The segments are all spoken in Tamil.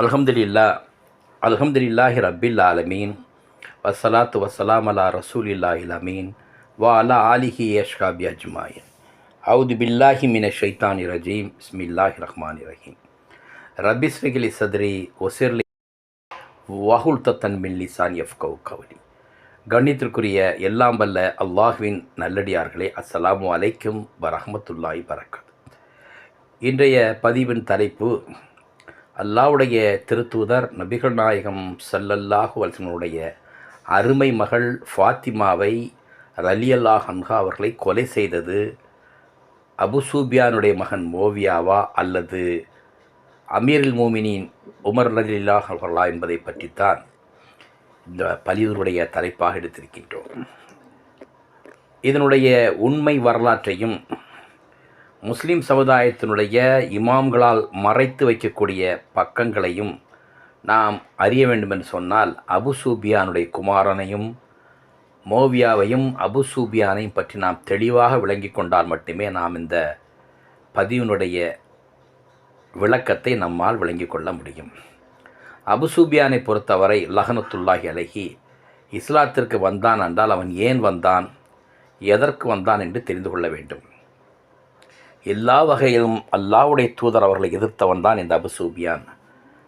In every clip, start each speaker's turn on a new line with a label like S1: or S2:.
S1: அல்ஹம்துலில்லா அல்ஹம்துலில்லாஹி ரபில் ஆலமீன். வசலாத்து வசலாம் அலா ரசூலில்லாஹில் அமீன் வா அலா ஆலிஹி ஏஷ்காபி அஜ்மாயின். அவுது பில்லாஹி மின ஷைத்தானி ரஜீம். பிஸ்மில்லாஹி ரஹ்மான் ரஹீம். ரபிஸ்ரிகிலி சத்ரி ஒசிர்லி வஹுல் தத்தன் மின் லிசான் எஃப்கவு கவுலி. கண்ணியத்திற்குரிய எல்லாம் வல்ல அல்லாஹுவின் நல்லடியார்களே அஸ்ஸலாமு அலைக்கும் வரஹமத்துல்லாஹி வரக்கத் இன்றைய பதிவின் தலைப்பு அல்லாவுடைய திருத்தூதர் நபிகள் நாயகம் சல்லல்லாஹு வல்சனுடைய அருமை மகள் ஃபாத்திமாவை ரலியல்லாஹ் அன்ஹா அவர்களை கொலை செய்தது அபுசூபியானுடைய மகன் மோவியாவா அல்லது அமீரில் மோமினின் உமர் ரலில்லாஹ் அவர்களா என்பதை பற்றித்தான் இந்த பலிவருடைய தலைப்பாக எடுத்திருக்கின்றோம். இதனுடைய உண்மை வரலாற்றையும் முஸ்லீம் சமுதாயத்தினுடைய இமாம்களால் மறைத்து வைக்கக்கூடிய பக்கங்களையும் நாம் அறிய வேண்டும் என்று சொன்னால் அபுசூபியானுடைய குமாரனையும் மோவியாவையும் அபுசூபியானையும் பற்றி நாம் தெளிவாக விளங்கி கொண்டால் மட்டுமே நாம் இந்த பதிவினுடைய விளக்கத்தை நம்மால் விளங்கி கொள்ள முடியும். அபுசூபியானை பொறுத்தவரை லஹனத்துல்லாஹி அலஹி இஸ்லாத்திற்கு வந்தான் என்றால் அவன் ஏன் வந்தான் எதற்கு வந்தான் என்று தெரிந்து கொள்ள வேண்டும். எல்லா வகையிலும் அல்லாவுடைய தூதர் அவர்களை எதிர்த்தவன் தான் இந்த அபுசூபியான்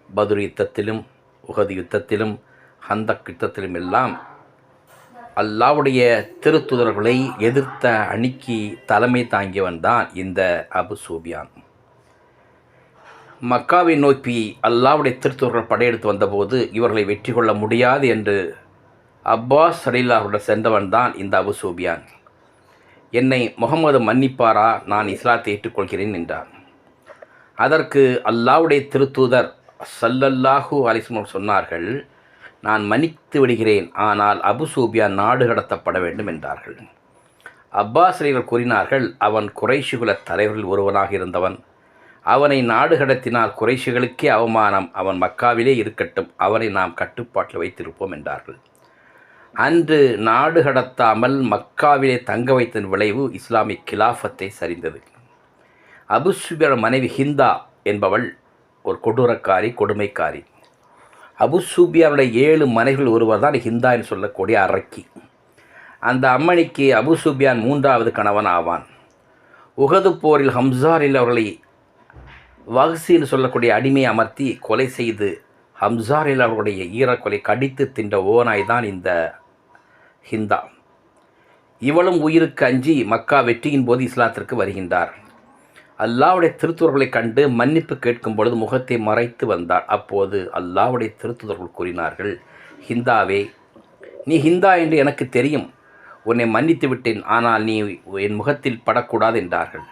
S1: பதுர் யுத்தத்திலும் உகது யுத்தத்திலும் ஹந்தக் யுத்தத்திலும் எல்லாம் அல்லாவுடைய திருத்துதர்களை எதிர்த்த அணிக்கு தலைமை தாங்கியவன் தான் இந்த அபுசூபியான் மக்காவை நோக்கி அல்லாவுடைய திருத்துவர்கள் படையெடுத்து வந்தபோது இவர்களை வெற்றி கொள்ள முடியாது என்று அப்பாஸ் சரீல்லாவுடன் சென்றவன் தான் இந்த அபுசூபியான் என்னை முகமது மன்னிப்பாரா? நான் இஸ்லாத்தை ஏற்றுக்கொள்கிறேன் என்றார். அதற்கு அல்லாவுடைய திருத்தூதர் சல்லல்லாஹூ அலிஸ்மன் சொன்னார்கள் நான் மன்னித்து விடுகிறேன் ஆனால் அபு சூபியா நாடு கடத்தப்பட வேண்டும் என்றார்கள். அப்பாஸ் அலிகள் கூறினார்கள் அவன் குறைஷிகுல தலைவரில் ஒருவனாக இருந்தவன். அவனை நாடு கடத்தினால் குறைஷிகளுக்கே அவமானம் அவன் மக்காவிலே இருக்கட்டும் அவனை நாம் கட்டுப்பாட்டில் வைத்திருப்போம் என்றார்கள். அன்று நாடு கடத்தாமல் மக்காவிலே தங்க வைத்தன் விளைவு இஸ்லாமிக் கிலாஃபத்தை சரிந்தது. அபுசுபியர் மனைவி ஹிந்தா என்பவள் ஒரு கொடூரக்காரி கொடுமைக்காரி. அபுசூபியாருடைய ஏழு மனைவிகள் ஒருவர் தான் ஹிந்தா என்று சொல்லக்கூடிய அரக்கி. அந்த அம்மணிக்கு அபுசூபியான் மூன்றாவது கணவன் ஆவான். உகது போரில் ஹம்சாரில் அவர்களை வஹ்சின்னு சொல்லக்கூடிய அடிமை அமர்த்தி கொலை செய்து ஹம்சாரில் அவர்களுடைய ஈரக்கொலை கடித்து தின்ற ஓனாய் தான் இந்த ஹிந்தா. இவளும் உயிருக்கு அஞ்சி மக்கா வெற்றியின் போது இஸ்லாத்திற்கு வருகின்றார். அல்லாவுடைய திருத்துவர்களை கண்டு மன்னிப்பு கேட்கும் பொழுது முகத்தை மறைத்து வந்தார். அப்போது அல்லாவுடைய திருத்துவர்கள் கூறினார்கள் ஹிந்தாவே நீ ஹிந்தா என்று எனக்கு தெரியும். உன்னை மன்னித்து விட்டேன். ஆனால் நீ என் முகத்தில் படக்கூடாது என்றார்கள்.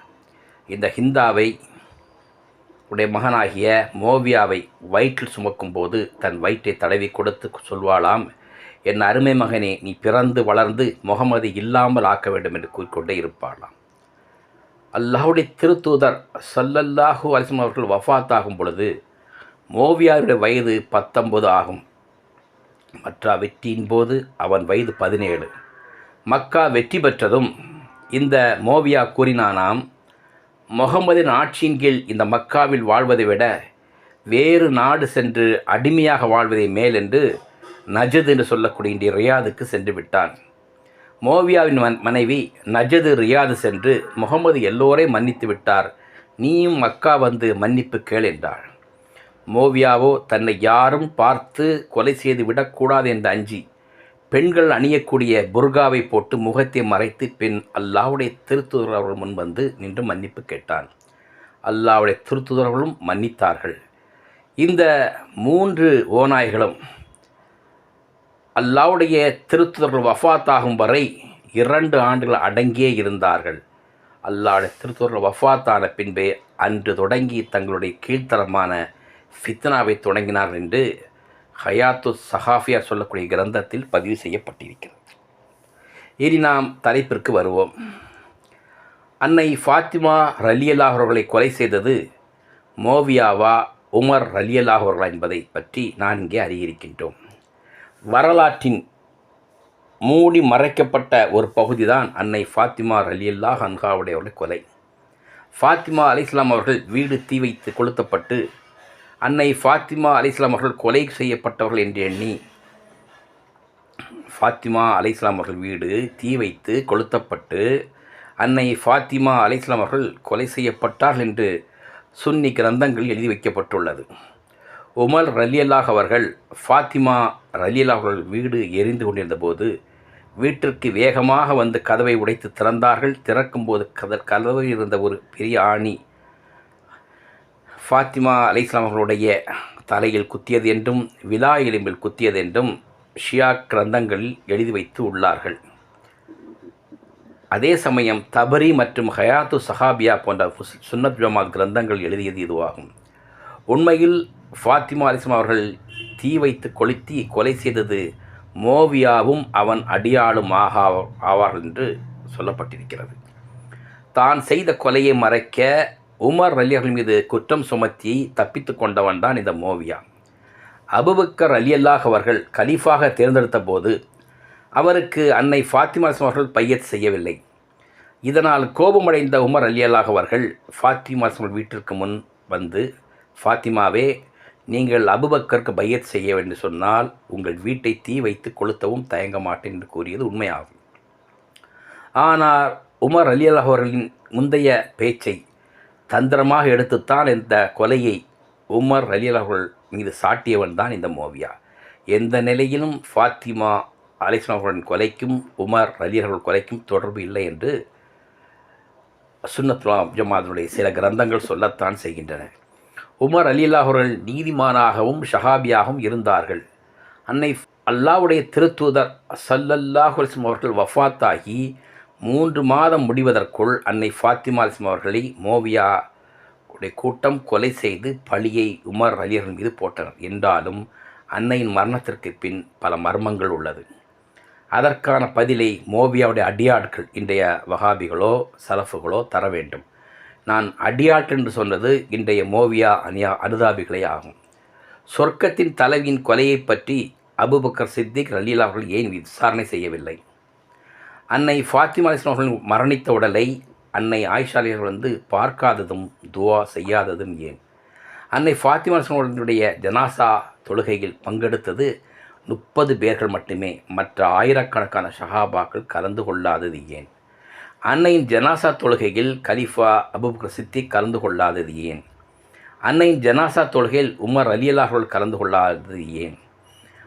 S1: இந்த ஹிந்தாவை உடைய மகனாகிய மோவியாவை வயிற்றில் சுமக்கும்போது தன் வயிற்றை தடவி கொடுத்து சொல்வாளாம் என் அருமை மகனே நீ பிறந்து வளர்ந்து முகமது இல்லாமல் ஆக்க வேண்டும் என்று கூறிக்கொண்டே இருப்பாளாம். அல்லாஹுடைய திருத்தூதர் சல்லல்லாஹு அலிஸ்லம் அவர்கள் வஃத்தாகும் பொழுது மோவியாருடைய வயது பத்தொன்பது ஆகும். மற்ற வெற்றியின் போது அவன் வயது பதினேழு. மக்கா வெற்றி பெற்றதும் இந்த மோவியா கூறினானாம் முகமதின் ஆட்சியின் கீழ் இந்த மக்காவில் வாழ்வதை விட வேறு நாடு சென்று அடிமையாக வாழ்வதை மேல் என்று நஜத் என்று சொல்லக்கூடிய ரியாதுக்கு சென்று விட்டான். மோவியாவின் மன் மனைவி நஜது ரியாது சென்று முகமது எல்லோரையும் மன்னித்து விட்டார். நீயும் மக்கா வந்து மன்னிப்பு கேள் என்றாள். மோவியாவோ தன்னை யாரும் பார்த்து கொலை செய்து விடக்கூடாது என்று அஞ்சி பெண்கள் அணியக்கூடிய புர்காவை போட்டு முகத்தை மறைத்து பின் அல்லாவுடைய திருத்துதர் அவர்கள் முன் வந்து நின்று மன்னிப்பு கேட்டான். அல்லாவுடைய திருத்துதர்களும் மன்னித்தார்கள். இந்த மூன்று ஓநாய்களும் அல்லாவுடைய திருத்துதர்கள் வஃபாத்தாகும் வரை இரண்டு ஆண்டுகள் அடங்கியே இருந்தார்கள். அல்லாவுடைய திருத்துதர்கள் வஃபாத்தான பின்பே அன்று தொடங்கி தங்களுடைய கீழ்த்தரமான ஃபித்னாவை தொடங்கினார்கள் என்று ஹயாத்து சஹாஃபியா சொல்லக்கூடிய கிரந்தத்தில் பதிவு செய்யப்பட்டிருக்கிறது. இனி நாம் தலைப்பிற்கு வருவோம். அன்னை ஃபாத்திமா ரலியல்லாஹ் அவர்களை கொலை செய்தது மோவியாவா உமர் ரலியல்லாஹ் அவர்களா என்பதை பற்றி நான் இங்கே அறியிருக்கின்றோம். வரலாற்றின் மூடி மறைக்கப்பட்ட ஒரு பகுதி தான் அன்னை ஃபாத்திமா ரலியல்லாஹ் அன்ஹாவுடைய கொலை. ஃபாத்திமா அலிஸ்லாம் அவர்கள் வீடு தீ வைத்து கொளுத்தப்பட்டு அன்னை ஃபாத்திமா அலிஸ்லாம் அவர்கள் கொலை செய்யப்பட்டவர்கள் என்று எண்ணி ஃபாத்திமா அலைஸ்லாம் அவர்கள் வீடு தீ வைத்து கொளுத்தப்பட்டு அன்னை ஃபாத்திமா அலைஸ்லாம் அவர்கள் கொலை செய்யப்பட்டார்கள் என்று சுன்னி கிரந்தங்கள் எழுதி வைக்கப்பட்டுள்ளது. உமர் ரலியல்லாஹ் அவர்கள் ஃபாத்திமா ரலியல்லாஹ் அவர்கள் வீடு எரிந்து கொண்டிருந்த போது வீட்டிற்கு வேகமாக வந்து கதவை உடைத்து திறந்தார்கள். திறக்கும்போது கத கதவில் இருந்த ஒரு பெரிய ஆணி ஃபாத்திமா அலைஸ்லாம் அவர்களுடைய தலையில் குத்தியது என்றும் விழா எலும்பில் குத்தியது என்றும் ஷியா கிரந்தங்களில் எழுதி வைத்து உள்ளார்கள். அதே சமயம் தபரி மற்றும் ஹயாத்து சஹாபியா போன்ற சுன்னத் ஜமாத் கிரந்தங்கள் எழுதியது இதுவாகும். உண்மையில் ஃபாத்திமா அலிஸ்லாம் அவர்கள் தீ வைத்து கொளுத்தி கொலை செய்தது மோவியாவும் அவன் அடியாளும் ஆகா ஆவார்கள் என்று சொல்லப்பட்டிருக்கிறது. தான் செய்த கொலையை மறைக்க உமர் அலி அவர்கள் மீது குற்றம் சுமத்தி தப்பித்து கொண்டவன் தான் இந்த மோவியா. அபுபக்கர் அலி அல்லாஹ் அவர்கள் கலீஃபாக தேர்ந்தெடுத்த போது அவருக்கு அன்னை ஃபாத்திமா அலிஸ்லாம் அவர்கள் பையத் செய்யவில்லை. இதனால் கோபமடைந்த உமர் அலி அல்லாஹ் அவர்கள் ஃபாத்திமா அலிஸ்லாம் வீட்டிற்கு முன் வந்து ஃபாத்திமாவே நீங்கள் அபுபக்கருக்கு பையத் செய்ய என்று சொன்னால் உங்கள் வீட்டை தீ வைத்து கொளுத்தவும் தயங்க மாட்டேன் என்று கூறியது உண்மையாகும். ஆனால் உமர் அலி அவர்களின் முந்தைய பேச்சை தந்திரமாக எடுத்துத்தான் இந்த கொலையை உமர் அலி அவர்கள் மீது சாட்டியவன் தான் இந்த மோவியா. எந்த நிலையிலும் ஃபாத்திமா அலிஸ்லாம் அவர்களின் கொலைக்கும் உமர் அலி அவர்கள் கொலைக்கும் தொடர்பு இல்லை என்று சுன்னத்துலா ஜமாதனுடைய சில கிரந்தங்கள் சொல்லத்தான் செய்கின்றன. உமர் அலில்லா அவர்கள் நீதிமானாகவும் ஷஹாபியாகவும் இருந்தார்கள். அன்னை அல்லாவுடைய திருத்தூதர் சல்லல்லாஹு அவர்கள் வஃபாத்தாகி மூன்று மாதம் முடிவதற்குள் அன்னை ஃபாத்திமா அலிஸ்லம் அவர்களை மோவியா உடைய கூட்டம் கொலை செய்து பழியை உமர் அலியர்கள் மீது போட்டனர். என்றாலும் அன்னையின் மரணத்திற்கு பின் பல மர்மங்கள் உள்ளது. அதற்கான பதிலை மோவியாவுடைய அடியாட்கள் இன்றைய வகாபிகளோ சலஃபுகளோ தர வேண்டும். நான் அடியாட் என்று சொன்னது இன்றைய மோவியா அனியா அனுதாபிகளே ஆகும். சொர்க்கத்தின் தலைவியின் கொலையை பற்றி அபுபக்கர் சித்திக் ரலீலா அவர்கள் ஏன் விசாரணை செய்யவில்லை? அன்னை ஃபாத்திமா அலிஸ்லாம் அவர்கள் மரணித்த உடலை அன்னை ஆயிஷா வந்து பார்க்காததும் துவா செய்யாததும் ஏன்? அன்னை ஃபாத்திமா அவர்களுடைய ஜனாசா தொழுகையில் பங்கெடுத்தது முப்பது பேர்கள் மட்டுமே மற்ற ஆயிரக்கணக்கான ஷஹாபாக்கள் கலந்து கொள்ளாதது ஏன்? அன்னையின் ஜனாசா தொழுகையில் கலிஃபா அபுபக்கர் சித்திக் கலந்து கொள்ளாதது ஏன்? அன்னையின் ஜனாசா தொழுகையில் உமர் அலி அவர்கள் கலந்து கொள்ளாதது ஏன்?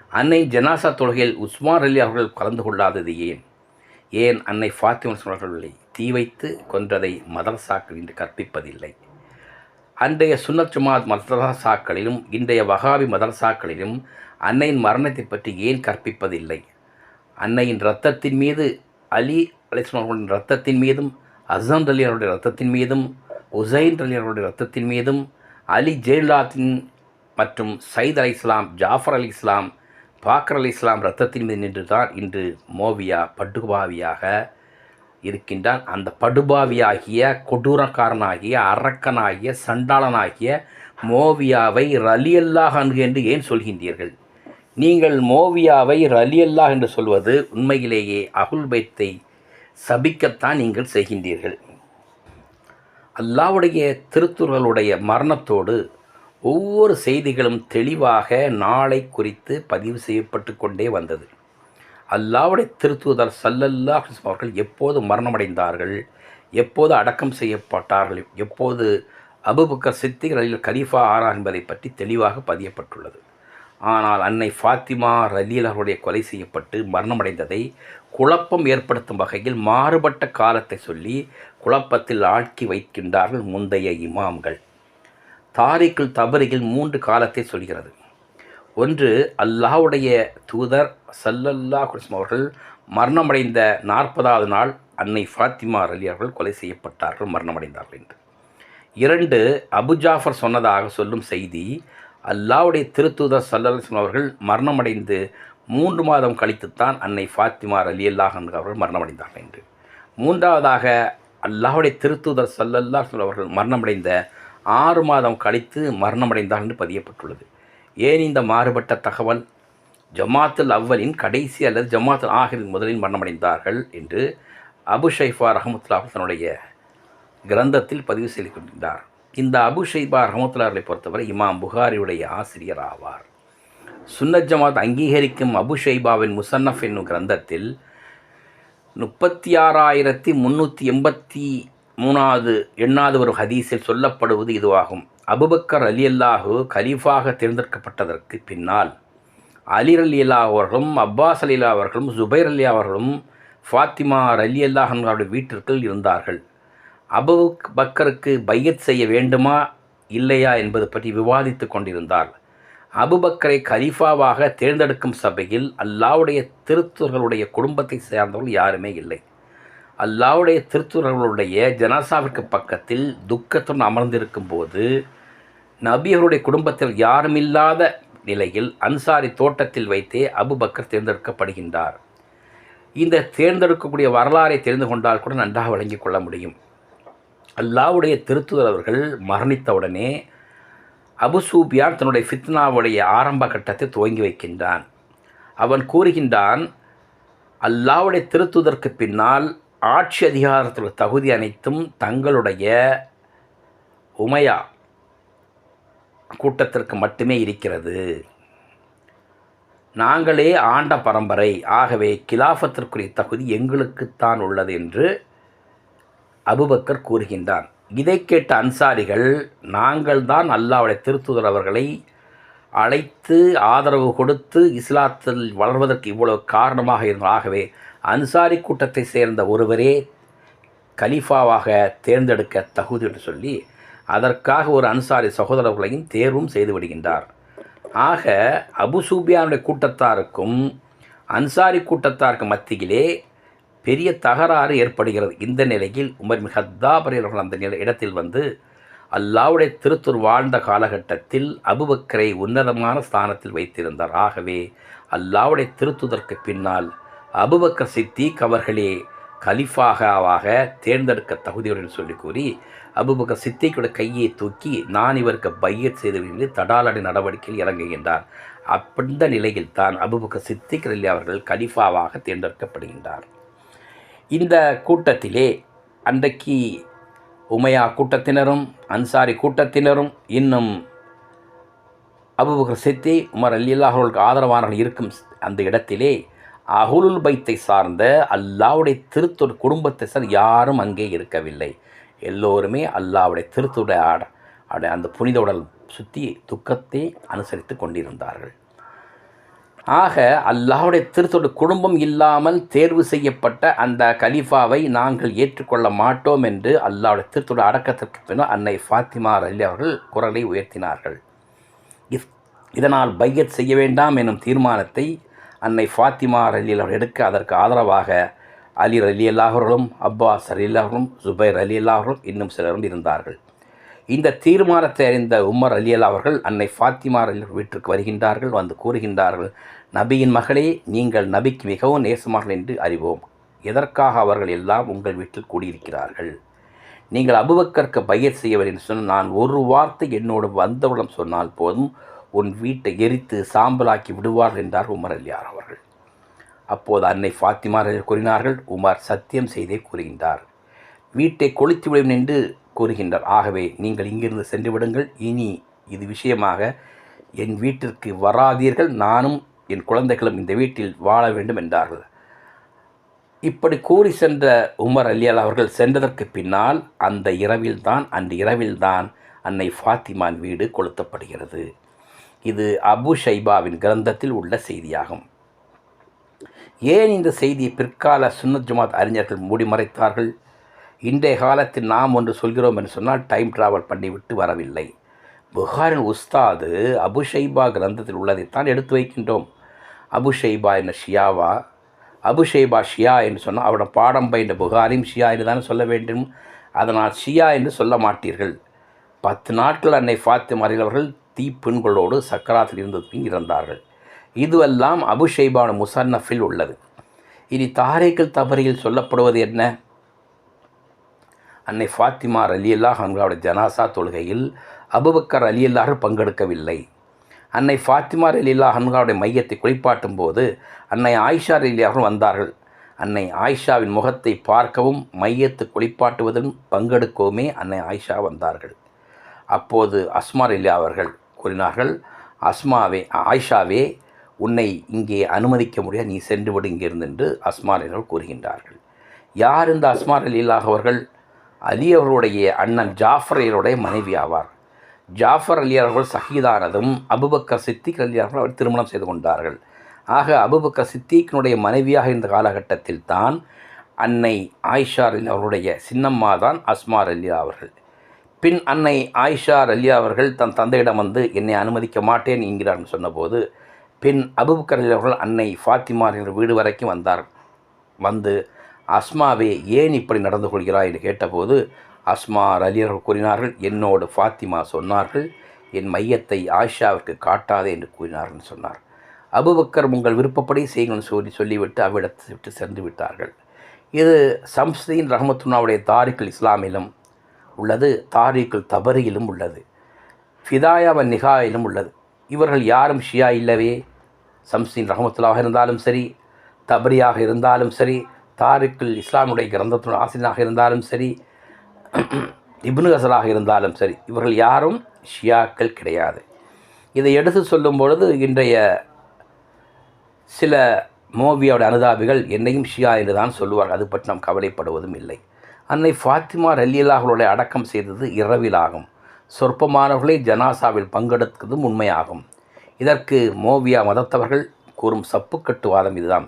S1: அன்னை ஜனாசா தொழுகையில் உஸ்மான் அலி அவர்கள் கலந்து கொள்ளாதது ஏன்? ஏன் அன்னை ஃபாத்திமன் அவர்களை தீ வைத்து கொன்றதை மதரசாக்கள் இன்று கற்பிப்பதில்லை? அன்றைய சுன்னத் ஜமாத் மதரசாக்களிலும் இன்றைய வகாபி மதரசாக்களிலும் அன்னையின் மரணத்தை பற்றி ஏன் கற்பிப்பதில்லை? அன்னையின் இரத்தத்தின் மீது அலி அலிஸ்லாம் ரத்தத்தின் மீதும் அசன் அலி அவருடைய ரத்தத்தின் மீதும் உசைன் அலி அவருடைய ரத்தத்தின் மீதும் அலி ஜெயலலாத்தின் மற்றும் சயித் அலி இஸ்லாம் ஜாஃபர் அலி இஸ்லாம் பாக்கர் அலி இஸ்லாம் ரத்தத்தின் மீது நின்று தான் இன்று மோவியா படுபாவியாக இருக்கின்றான். அந்த படுபாவியாகிய கொடூரக்காரனாகிய அரக்கனாகிய சண்டாளனாகிய மோவியாவை ரலியல்லாக என்று ஏன் சொல்கின்றீர்கள்? நீங்கள் மோவியாவை ரலியல்லா என்று சொல்வது உண்மையிலேயே அகுல் பைத்தை சபிக்கத்தான் நீங்கள் செய்கின்றீர்கள். அல்லாவுடைய திருத்துறளுடைய மரணத்தோடு ஒவ்வொரு செய்திகளும் தெளிவாக நாளை குறித்து பதிவு செய்யப்பட்டு கொண்டே வந்தது. அல்லாவுடைய திருத்துதர் சல்லல்லாஹ் அவர்கள் எப்போது மரணமடைந்தார்கள் எப்போது அடக்கம் செய்யப்பட்டார்கள் எப்போது அபுபக்கர் சித்திகளில் கலீஃபா ஆரா என்பதை பற்றி தெளிவாக பதியப்பட்டுள்ளது. ஆனால் அன்னை ஃபாத்திமா ரலீல் அவருடைய கொலை செய்யப்பட்டு மரணமடைந்ததை குழப்பம் ஏற்படுத்தும் வகையில் மாறுபட்ட காலத்தை சொல்லி குழப்பத்தில் ஆட்கி வைக்கின்றார்கள் முந்தைய இமாம்கள். தாரிக்குள் தபரியில் மூன்று காலத்தை சொல்கிறது. ஒன்று அல்லாஹ்வுடைய தூதர் சல்லல்லாஹ் குஸ்லம் அவர்கள் மரணமடைந்த நாற்பதாவது நாள் அன்னை ஃபாத்திமா அலி அவர்கள் கொலை செய்யப்பட்டார்கள் மரணமடைந்தார்கள் என்று. இரண்டு அபு ஜாஃபர் சொன்னதாக சொல்லும் செய்தி அல்லாவுடைய திருத்தூதர் சல்லல்லாஹ் அவர்கள் மரணமடைந்து மூன்று மாதம் கழித்துத்தான் அன்னை ஃபாத்திமா அலி அல்லாஹ் அவர்கள் மரணமடைந்தார்கள் என்று. மூன்றாவதாக அல்லாஹ்வுடைய திருத்தூதர் சல்லல்லா அவர்கள் மரணமடைந்த ஆறு மாதம் கழித்து மரணமடைந்தார் என்று பதியப்பட்டுள்ளது. ஏன் இந்த மாறுபட்ட தகவல்? ஜமாத்துல் அவ்வலின் கடைசி அல்லது ஜமாத்துல் ஆஹிரின் முதலில் மரணமடைந்தார்கள் என்று அபு ஷைஃபா ரஹமத்துல்லாஹ் தன்னுடைய கிரந்தத்தில் பதிவு செய்து கொண்டிருந்தார். இந்த அபு ஷைபா ரஹமத்துல்லாரை பொறுத்தவரை இமாம் புகாரியுடைய ஆசிரியர் ஆவார். சுன்னத் ஜமாத் அங்கீகரிக்கும் அபு ஷைபாவின் முசன்னஃப் என்னும் கிரந்தத்தில் முப்பத்தி ஆறாயிரத்தி முந்நூற்றி எண்பத்தி மூணாவது எண்ணாவது ஒரு ஹதீஸில் சொல்லப்படுவது இதுவாகும். அபுபக்கர் அலி அல்லாஹு கலீஃபாக தேர்ந்தெடுக்கப்பட்டதற்கு பின்னால் அலிர் அலி அல்லா அவர்களும் அப்பாஸ் அலி அவர்களும் ஜுபைர் அலி அவர்களும் ஃபாத்திமா அலி அல்லாஹ் அவருடைய வீட்டிற்குள் இருந்தார்கள். அபு பக்கருக்கு பையத் செய்ய வேண்டுமா இல்லையா என்பது பற்றி விவாதித்து கொண்டிருந்தார் அபுபக்கரை கலீஃபாவாக தேர்ந்தெடுக்கும் சபையில் அல்லாவுடைய திருத்துவர்களுடைய குடும்பத்தை சேர்ந்தவர்கள் யாருமே இல்லை. அல்லாவுடைய திருத்துவர்களுடைய ஜனாசாவிற்கு பக்கத்தில் துக்கத்துடன் அமர்ந்திருக்கும் போது நபியருடைய குடும்பத்தில் யாருமில்லாத நிலையில் அன்சாரி தோட்டத்தில் வைத்தே அபுபக்கர் தேர்ந்தெடுக்கப்படுகின்றார். இந்த தேர்ந்தெடுக்கக்கூடிய வரலாறை தெரிந்து கொண்டால் கூட நன்றாக வழங்கிக் கொள்ள முடியும். அல்லாவுடைய திருத்துதல் அவர்கள் மரணித்தவுடனே அபுசூபியான் தன்னுடைய ஃபித்னாவுடைய ஆரம்ப கட்டத்தை துவங்கி வைக்கின்றான். அவன் கூறுகின்றான் அல்லாவுடைய திருத்துதற்கு பின்னால் ஆட்சி அதிகாரத்தில் தகுதி அனைத்தும் தங்களுடைய உமையா? கூட்டத்திற்கு மட்டுமே இருக்கிறது. நாங்களே ஆண்ட பரம்பரை. ஆகவே கிலாஃபத்திற்குரிய தகுதி எங்களுக்குத்தான் உள்ளது என்று அபுபக்கர் கூறுகின்றான் இதை கேட்ட அன்சாரிகள் நாங்கள் தான் அல்லாவுடைய திருத்துதர் அவர்களை அழைத்து ஆதரவு கொடுத்து இஸ்லாத்தில் வளர்வதற்கு இவ்வளவு காரணமாக இருந்தோம் ஆகவே அன்சாரி கூட்டத்தை சேர்ந்த ஒருவரே கலீஃபாவாக தேர்ந்தெடுக்க தகுதி என்று சொல்லி அதற்காக ஒரு அன்சாரி சகோதரர்களையும் தேர்வும் செய்து விடுகின்றார். ஆக அபு சூபியானுடைய கூட்டத்தாருக்கும் அன்சாரி கூட்டத்தாருக்கு மத்தியிலே பெரிய தகராறு ஏற்படுகிறது. இந்த நிலையில் உமர் மிகத்தாபரி அவர்கள் அந்த நில இடத்தில் வந்து அல்லாவுடைய திருத்தூர் வாழ்ந்த காலகட்டத்தில் அபுபக்கரை உன்னதமான ஸ்தானத்தில் வைத்திருந்தார். ஆகவே அல்லாவுடைய திருத்துதற்கு பின்னால் அபுபக்கர் சித்திக் அவர்களே கலிஃபாகவாக தேர்ந்தெடுக்க தகுதியுடன் சொல்லி கூறி அபுபக்கர் சித்திக்குடைய கையை தூக்கி நான் இவருக்கு பையத் செய்து தடாலடி நடவடிக்கையில் இறங்குகின்றார். அப்படி நிலையில் தான் அபுபக்கர் சித்திக் ரலி அவர்கள் கலிஃபாவாக தேர்ந்தெடுக்கப்படுகின்றார். இந்த கூட்டத்திலே அன்றைக்கு உமையா கூட்டத்தினரும் அன்சாரி கூட்டத்தினரும் இன்னும் அபுபகர் சித்தி உமர் அல்லாஹர்களுக்கு ஆதரவானவர்கள் இருக்கும் அந்த இடத்திலே அகுலுல் பைத்தை சார்ந்த அல்லாவுடைய திருத்தொரு குடும்பத்தை சார் யாரும் அங்கே இருக்கவில்லை. எல்லோருமே அல்லாவுடைய திருத்துடைய ஆட அந்த புனித உடல் சுற்றி துக்கத்தை அனுசரித்து கொண்டிருந்தார்கள். ஆக அல்லாஹுடைய திருத்தொடு குடும்பம் இல்லாமல் தேர்வு செய்யப்பட்ட அந்த கலீஃபாவை நாங்கள் ஏற்றுக்கொள்ள மாட்டோம் என்று அல்லாஹுடைய திருத்தொடு அடக்கத்திற்கு பின்னர் அன்னை ஃபாத்திமா அலி அவர்கள் குரலை உயர்த்தினார்கள். இதனால் பையத் செய்ய வேண்டாம் எனும் தீர்மானத்தை அன்னை ஃபாத்திமா அலி அவர்கள் எடுக்க அதற்கு ஆதரவாக அலி அலி அல்லாஹர்களும் அப்பாஸ் அலி அல்லாஹரும் ஜுபைர் அலி அல்லாஹரும் இன்னும் சிலரும் இருந்தார்கள். இந்த தீர்மானத்தை அறிந்த உமர் அலி அல்லா அவர்கள் அன்னை ஃபாத்திமா அலி வீட்டிற்கு வருகின்றார்கள் வந்து கூறுகின்றார்கள் நபியின் மகளே நீங்கள் நபிக்கு மிகவும் நேசமார்கள் என்று அறிவோம். எதற்காக அவர்கள் எல்லாம் உங்கள் வீட்டில் கூடியிருக்கிறார்கள்? நீங்கள் அபுபக்கருக்கு பயிர் செய்யவர் என்று சொன்னால் நான் ஒரு வார்த்தை என்னோடு வந்தவுடன் சொன்னால் போதும் உன் வீட்டை எரித்து சாம்பலாக்கி விடுவார்கள் என்றார் உமர் அலியார் அவர்கள். அப்போது அன்னை ஃபாத்திமார் கூறினார்கள் உமர் சத்தியம் செய்தே கூறுகின்றார். வீட்டை கொளுத்து விடும் என்று கூறுகின்றார். ஆகவே நீங்கள் இங்கிருந்து சென்று விடுங்கள். இனி இது விஷயமாக என் வீட்டிற்கு வராதீர்கள். நானும் என் குழந்தைகளும் இந்த வீட்டில் வாழ வேண்டும் என்றார்கள். இப்படி கூறி சென்ற உமர் அலியால் அவர்கள் சென்றதற்கு பின்னால் அந்த இரவில்தான் அந்த இரவில்தான் அன்னை ஃபாத்திமான் வீடு கொளுத்தப்படுகிறது. இது அபு ஷைபாவின் கிரந்தத்தில் உள்ள செய்தியாகும். ஏன் இந்த செய்தியை பிற்கால சுன்னத் ஜமாத் அறிஞர்கள் மூடிமறைத்தார்கள் இன்றைய காலத்தில் நாம் ஒன்று சொல்கிறோம் என்று சொன்னால் டைம் ட்ராவல் பண்ணிவிட்டு வரவில்லை. புகாரின் உஸ்தாது அபுஷைபா கிரந்தத்தில் உள்ளதைத்தான் எடுத்து வைக்கின்றோம். அபுஷைபா என்ன ஷியாவா? அபுஷைபா ஷியா என்று சொன்னால் அவரோட பாடம் பயின்ற புகாரியும் ஷியா என்று தானே சொல்ல வேண்டும். அதனால் ஷியா என்று சொல்ல மாட்டீர்கள். பத்து நாட்கள் அன்னை ஃபாத்திமா அவர்கள் தீப்பெண்களோடு சக்கராத்தில் இருந்தது இறந்தார்கள். இதுவெல்லாம் அபுஷைபான முசன்னஃபில் உள்ளது. இனி தாரேக்கல் தபரியில் சொல்லப்படுவது என்ன? அன்னை ஃபாத்திமா அலி அல்லாஹ் அவங்களோட ஜனாசா தொழுகையில் அபுபக்கர் அலி பங்கெடுக்கவில்லை. அன்னை ஃபாத்திமா அலி அல்லாஹ் மையத்தை குளிப்பாட்டும் போது அன்னை ஆயிஷா அலியாகவும் வந்தார்கள். அன்னை ஆயிஷாவின் முகத்தை பார்க்கவும் மையத்தை குளிப்பாட்டுவதும் பங்கெடுக்கவுமே அன்னை ஆயிஷா வந்தார்கள். அப்போது அஸ்மார் அலியா அவர்கள் கூறினார்கள் அஸ்மாவே ஆயிஷாவே உன்னை இங்கே அனுமதிக்க முடியாது நீ சென்று விடு இங்கிருந்து என்று அஸ்மார் அவர்கள் கூறுகின்றார்கள். யார் இந்த அஸ்மார் அலிலாக அவர்கள்? அலி அவர்களுடைய அண்ணன் ஜாஃபர் அலியருடைய மனைவி ஆவார். ஜாஃபர் அலி அவர்கள் சஹீதானதும் அபுபக்கர் சித்திக் அலி அவர்கள் அவர் திருமணம் செய்து கொண்டார்கள். ஆக அபுபக்கர் சித்திக்கினுடைய மனைவியாக இருந்த காலகட்டத்தில் தான் அன்னை ஆயிஷா அலி அவருடைய சின்னம்மா தான் அஸ்மார் அலி அவர்கள். பின் அன்னை ஆயிஷா அலியா அவர்கள் தன் தந்தையிடம் வந்து என்னை அனுமதிக்க மாட்டேன் என்கிறார்னு சொன்னபோது பின் அபுபக்கர் அலி அவர்கள் அன்னை ஃபாத்திமா என்ற வீடு வரைக்கும் வந்தார். வந்து அஸ்மாவே ஏன் இப்படி நடந்து கொள்கிறாய் என்று கேட்டபோது அஸ்மா ரலியர்கள் கூறினார்கள் என்னோடு ஃபாத்திமா சொன்னார்கள் என் மையத்தை ஆயிஷாவிற்கு காட்டாதே என்று கூறினார்கள் சொன்னார். அபுபக்கர் உங்கள் விருப்பப்படி செய்யுங்கள் சொல்லி சொல்லிவிட்டு அவ்விடத்தை விட்டு சென்று விட்டார்கள். இது சம்ஸ்தீன் ரஹமத்துல்லாவுடைய தாரிக்குல் இஸ்லாமிலும் உள்ளது தாரிக்குல் தபரியிலும் உள்ளது ஃபிதாயாவன் நிகாயிலும் உள்ளது. இவர்கள் யாரும் ஷியா இல்லவே சம்ஸ்தீன் ரஹமத்துல்லாவாக இருந்தாலும் சரி தபரியாக இருந்தாலும் சரி தாரிக்குல் இஸ்லாமுடைய கிரந்தத்தின் ஆசிரியனாக இருந்தாலும் சரி இப்னு ஹசலாக இருந்தாலும் சரி இவர்கள் யாரும் ஷியாக்கள் கிடையாது. இதை எடுத்து சொல்லும் பொழுது இன்றைய சில மோவியோட அனுதாபிகள் என்னையும் ஷியா என்று தான் சொல்லுவார்கள். அது பற்றி நாம் கவலைப்படுவதும் இல்லை. அன்னை ஃபாத்திமா ரல்லியலார்களுடைய அடக்கம் செய்தது இரவிலாகும். சொற்பமானவர்களை ஜனாசாவில் பங்கெடுத்ததும் உண்மையாகும். இதற்கு மோவியா மதத்தவர்கள் கூறும் சப்புக்கட்டுவாதம் இதுதான்.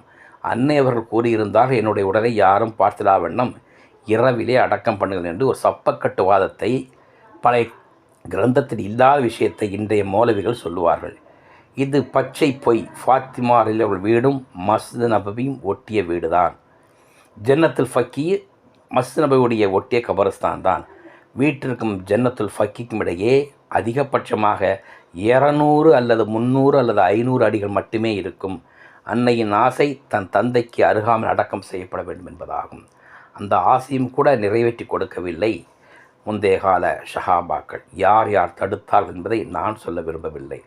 S1: அன்னை அவர்கள் கூறியிருந்தார்கள் என்னுடைய உடலை யாரும் பார்த்திடா வண்ணம் இரவிலே அடக்கம் பண்ணுங்கள் என்று ஒரு சப்பக்கட்டுவாதத்தை பழைய கிரந்தத்தில் இல்லாத விஷயத்தை இன்றைய மௌலவிகள் சொல்லுவார்கள். இது பச்சை பொய். ஃபாத்திமாரில் அவள் வீடும் மஸ்து நபவியும் ஒட்டிய வீடு தான் ஜன்னத்துல் ஃபக்கி மஸ்து நபவியுடைய ஒட்டிய கபரஸ்தான் தான் வீட்டிற்கும் ஜன்னத்துல் ஃபக்கிக்கும் இடையே அதிகபட்சமாக இரநூறு அல்லது முந்நூறு அல்லது ஐநூறு அடிகள் மட்டுமே இருக்கும். அன்னையின் ஆசை தன் தந்தைக்கு அருகாமல் அடக்கம் செய்யப்பட வேண்டும் என்பதாகும். அந்த ஆசையும் கூட நிறைவேற்றி கொடுக்கவில்லை. முந்தைய கால ஷஹாபாக்கள் யார் யார் தடுத்தார்கள் என்பதை நான் சொல்ல விரும்பவில்லை.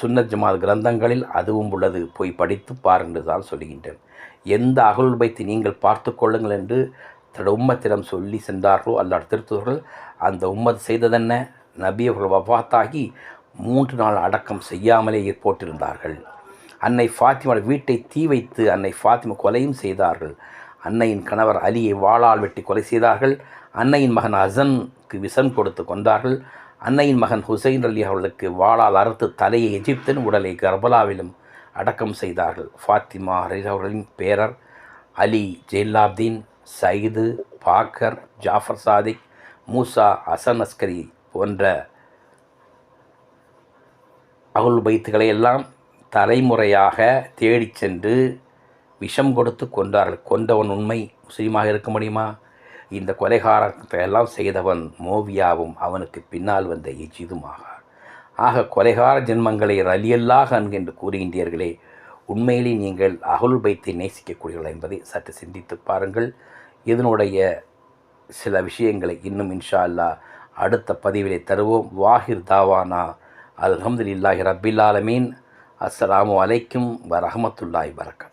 S1: சுன்னத் ஜமாத் கிரந்தங்களில் அதுவும் உள்ளது. போய் படித்து பாருங்கள் தான் சொல்லுகின்றேன். எந்த அகலுல் வைத்து நீங்கள் பார்த்து கொள்ளுங்கள் என்று தன் உம்மத்திடம் சொல்லி சென்றார்களோ அல்லாட திருத்துவர்கள். அந்த உம்மத் செய்ததென்ன? நபி அவர்கள் வபாத்தாகி மூன்று நாள் அடக்கம் செய்யாமலேயே போட்டிருந்தார்கள். அன்னை ஃபாத்திமாவோட வீட்டை தீ வைத்து அன்னை ஃபாத்திமா கொலையும் செய்தார்கள். அன்னையின் கணவர் அலியை வாளால் வெட்டி கொலை செய்தார்கள். அன்னையின் மகன் அசனுக்கு விஷம் கொடுத்து கொண்டார்கள். அன்னையின் மகன் ஹுசைன் அலி அவர்களுக்கு வாளால் அறுத்து தலையை எஜிப்தின் உடலை கர்பலாவிலும் அடக்கம் செய்தார்கள். ஃபாத்திமா அலி அவர்களின் பேரர் Ali Zainulabideen Sayyid Baqir Jafar Sadiq Musa Hasan Askari போன்ற அகுல் பைத்துகளை எல்லாம் தலைமுறையாக தேடிச் சென்று விஷம் கொடுத்து கொண்டார்கள். கொண்டவன் உண்மை முஸ்லீமாக இருக்க முடியுமா? இந்த கொலைகாரத்தை எல்லாம் செய்தவன் மோவியாவும் அவனுக்கு பின்னால் வந்த எஜிதுமாக ஆக கொலைகார ஜென்மங்களை ரலியல்லாக என்று கூறுகின்றீர்களே உண்மையிலே நீங்கள் அகுல் பைத்தை நேசிக்கக்கூடியவர்கள் என்பதை சற்று சிந்தித்து பாருங்கள். இதனுடைய சில விஷயங்களை இன்னும் இன்ஷா அல்லா அடுத்த பதிவிலே தருவோம். வாஹிர் தாவானா. அல்ஹம்துலில்லாஹி ரபில் ஆலமீன். அஸ்லாம் வலைக்கும் வரஹமத்துல்லாஹி வரக்கம்